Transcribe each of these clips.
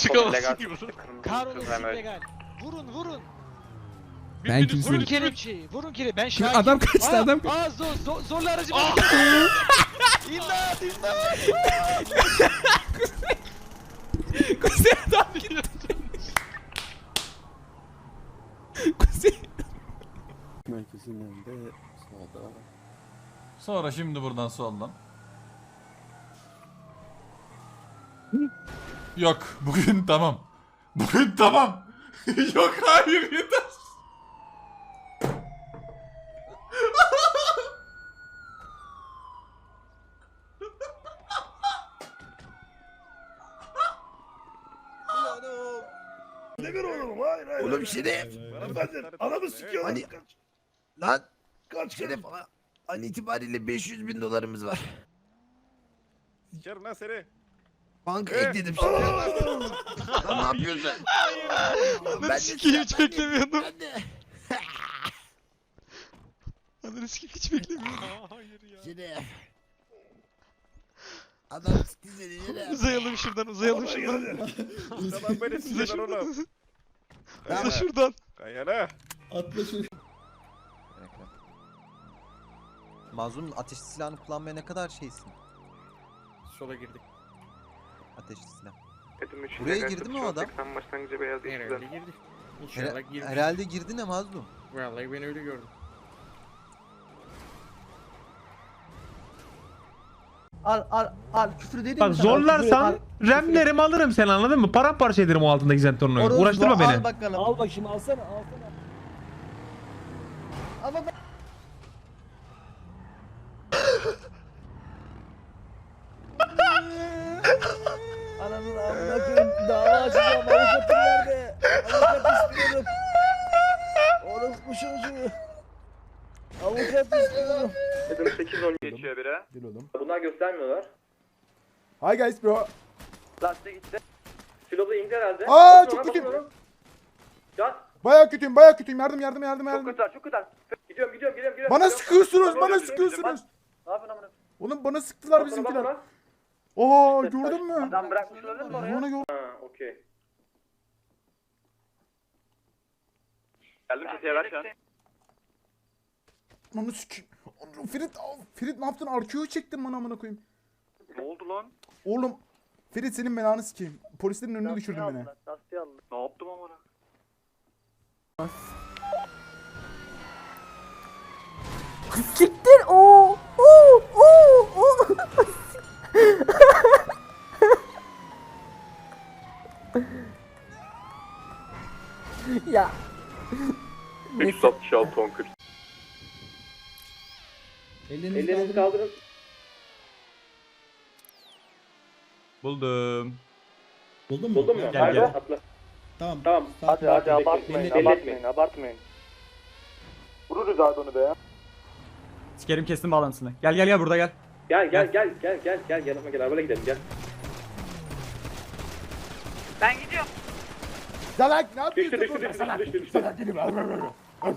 Çıkamazsın ki buradan. Kahrolası illegal. Vurun vurun. Ben kimseyi- Vurun kelepçeyi. Vurun kelepçeyi. Ben Şimdi şahidim. adam kaçtı Aa, adam. Aa zor, zor, zorla aracı. Ah! İmdat imdat. Kuzey adam gitti. Kuzey. Merkezin önünde sağda. Sonra şimdi buradan soldan. Yok bugün tamam. Bugün tamam. Yok hayır yeter. Demir oğlum hayır hayır. Oğlum. Efendim anamı sikiyorlar. Hani- Kaç Lan kaç Şeref kaç. an itibariyle 500 bin dolarımız var. Sikerim lan seni. Banka ekledim şimdi. Lan ne yapıyorsun? Ben de sikeyim, hiç silah- de- beklemiyordum. Ben de. Ananı sikeyim hiç beklemiyordum. Şeref. Adam sikti seni Şeref. Uzayalım şuradan uzayalım şuradan. Tamam beni oğlum. şuradan. Tamam. Uza şuradan. Kayana. Mazlum ateşli silahını kullanmaya ne kadar şeysin? Sola girdik. Ateşli silah. Buraya girdi mi o adam? Herhalde. İnşallah Her- girdik. herhalde girdi ne Mazlum? Vallahi ben öyle gördüm. Al al al küfür dedim. Bak zorlarsan remlerimi alırım sen anladın mı? Paramparça ederim o altındaki zentornoyu. Uğraştırma beni. Al bakalım. Al bakayım alsana alsana. Ama ben... Ananın amına koyayım dava açacağım avukatım nerede? Avukat istiyorum. Orospu çocuğu. Avukat istiyorum. Geçiyor biri. Dil oğlum. Bunlar göstermiyorlar. Hi guys bro. Lastik gitti. Filoda indi herhalde. Aa, çok ona. Gaz. Baya kötüyüm baya kötüyüm yardım yardım yardım Çok yardım. kötü çok kötü. Gidiyorum gidiyorum gidiyorum. gidiyorum. Bana Gidiyorum. sıkıyorsunuz Bak, bana bak, sıkıyorsunuz. Ne yapıyorsun amına? Oğlum bana sıktılar Bak ona, bak bizimkiler. ona. Oha gördün mü? Adam bırakmış olabilir mi oraya? Bana gör. Ha okey. Geldim sesiye ver şu an. Onu sikeyim. Onu- Ferit. Ferit ne yaptın? Arkeo'yu çektin bana amına koyayım. Ne oldu lan? Oğlum Ferit senin belanı sikeyim. Polislerin önüne düşürdün beni. Ne yaptım amına? Siktir o. Oo oo oo. ya. Stop Shell Tonker. Ellerinizi kaldırın. Buldum. Buldun mu? Buldun mu? Gel, gel. Atla. Tamam. Tamam. Hadi hadi abartmayın Belli- abartmayın abartmayın. Vururuz abi onu be. Sikerim kestim bağlantısını. Gel gel gel burada gel. Gel gel gel gel gel gel yanıma gel arabayla gidelim gel. Salak ne yapıyorsun? Düştü düştü Salak. düştü düştü. Salak. Al, al, al, al.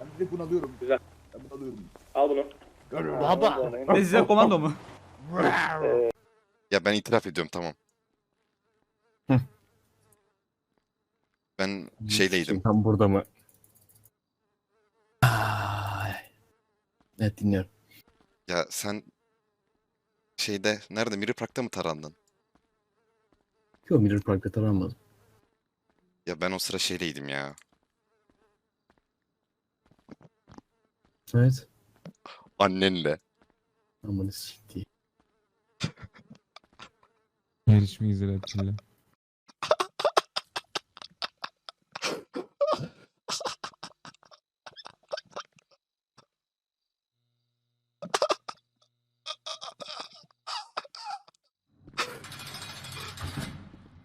Ben bir de bunu alıyorum. Güzel. Ben bunu alıyorum. Al bunu. Baba. Ne size komando mu? Ya ben itiraf ediyorum tamam. Ben şeyleydim. Tam burada mı? Evet dinliyorum. Ya sen şeyde nerede Mirror Park'ta mı tarandın? Yok Mirror Park'ta taranmadım. Ya ben o sıra şeyleydim ya. Evet. Annenle. Amanı sikti. Yarışma güzel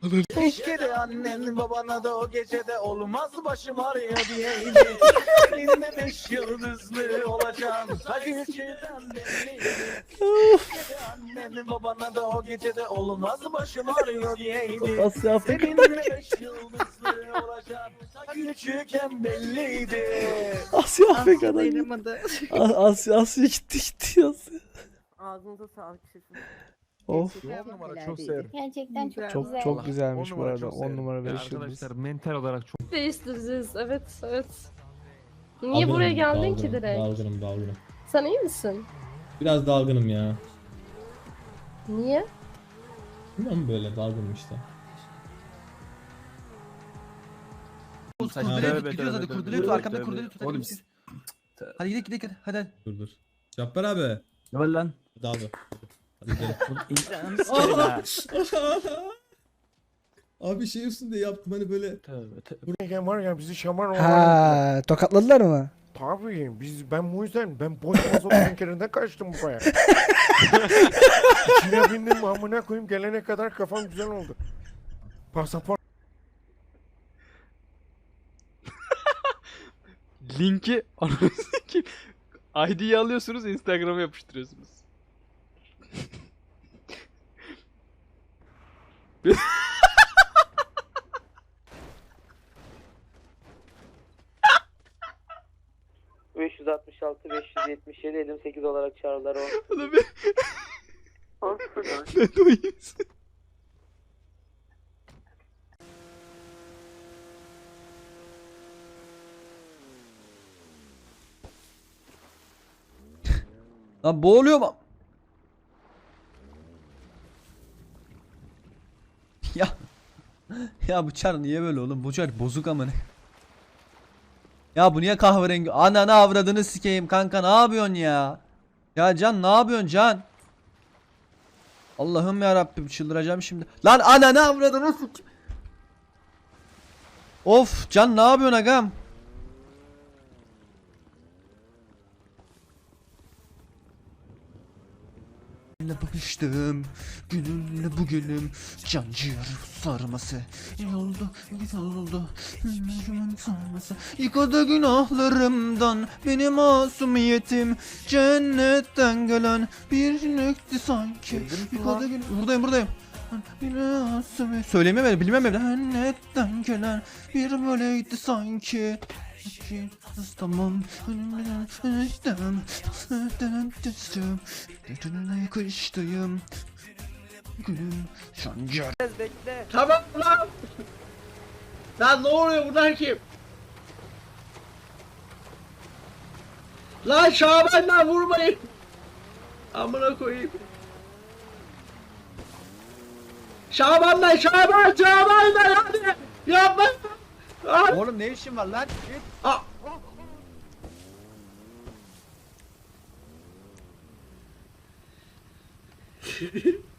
Atilla. Keşke de annen babana da o gecede olmaz başım ağrıyor diyeydi. Elinde beş yıldızlı olacağım. Hadi de annen babana da o gecede olmaz başım ağrıyor. Asya Seninle beş yıldızlı olacağım. Küçükken belliydi. Asya Afrika'dan. Asya Asya gitti gitti Asya. Ağzınıza sağlık şefim. Of. numara çok severim. Gerçekten çok, Çok güzel. çok güzelmiş bu arada. çok 10 severim. numara Ya 5 yıldız. arkadaşlar mental olarak çok Değiştireceğiz. Evet, evet. Niye buraya geldin ki direkt? Dalgınım dalgınım. Sen iyi misin? Biraz dalgınım ya. Niye? Bilmiyorum böyle dalgınım işte. Kurdele tut gidiyoruz hadi kurdele tut arkamda kurdele tut hadi biz. Hadi gidelim gidelim hadi hadi. Dur dur. Cabbar abi. Ne var lan? Dalga. Hadi gidelim. abi şey üstünde yaptım hani böyle. Buraya var ya bizi şamar Ha, tokatladılar mı? Tabii biz ben bu yüzden ben boş mazot tankerinden kaçtım buraya. İçine bindim amına koyayım gelene kadar kafam güzel oldu. Pasaport Linki anasını ID'yi alıyorsunuz Instagram'a yapıştırıyorsunuz. Olarak çağrılar o. Ulan ben... ben de uyuyayım. Lan boğuluyorum. ya. Ya bu çar niye böyle oğlum? Bu çar bozuk ama ne? Ya bu niye kahverengi? Ananı avradını sikeyim kanka ne yapıyorsun ya? Ya Can ne yapıyorsun Can? Allah'ım ya Rabbim çıldıracağım şimdi. Lan ananı avradını sik. Of Can ne yapıyorsun agam? Bakıştım Gönülle bu gülüm Can ciğer sarması İyi oldu güzel oldu Gönlümün sarması Yıkadı günahlarımdan Benim masumiyetim Cennetten gelen Bir nükti sanki Yıkadı gün Buradayım buradayım bir masumi Söyleyemem bilmem evde Cennetten gelen Bir böyleydi sanki Tamam Önümden Düştüm Götününe kıştayım Gülüm Şancar Tamam lan. Lan ne oluyor bunlar kim? Lan Şaban lan vurmayın. Amına koyayım. Şaban lan Şaban Şaban lan hadi. Yapma. Hadi. Oğlum ne işin var lan? Aa.